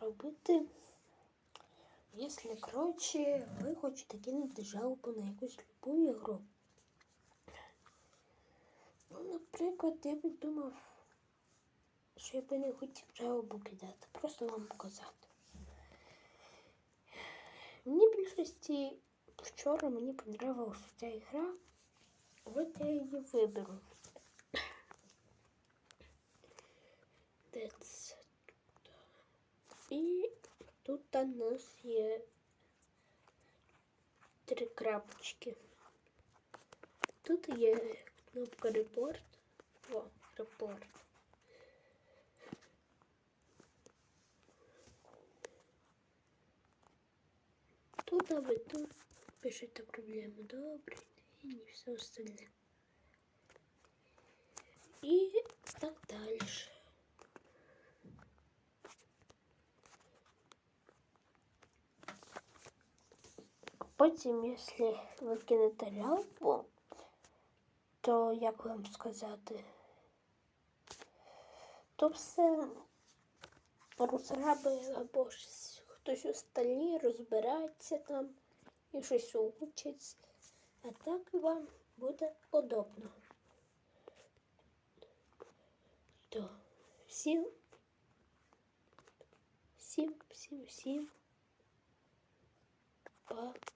робити, якщо, коротше, ви хочете кинути жалобу на якусь любу ігру. Ну, наприклад, я би думав, що я би не хотів жалобу кидати, просто вам показати. Мені більшості вчора мені понравилася ця ігра, от я її виберу. І тут у нас є три крапочки. Тут є кнопка репорт. О, репорт. Тут а ви тут пишете проблему. Добрий день і все остальне. І так далі. Потім, якщо ви кинете ляльку, то як вам сказати, то все розраби або щось, хтось у столі розбирається там і щось учить, а так вам буде удобно. То всім, всім, всім, всім. Пока.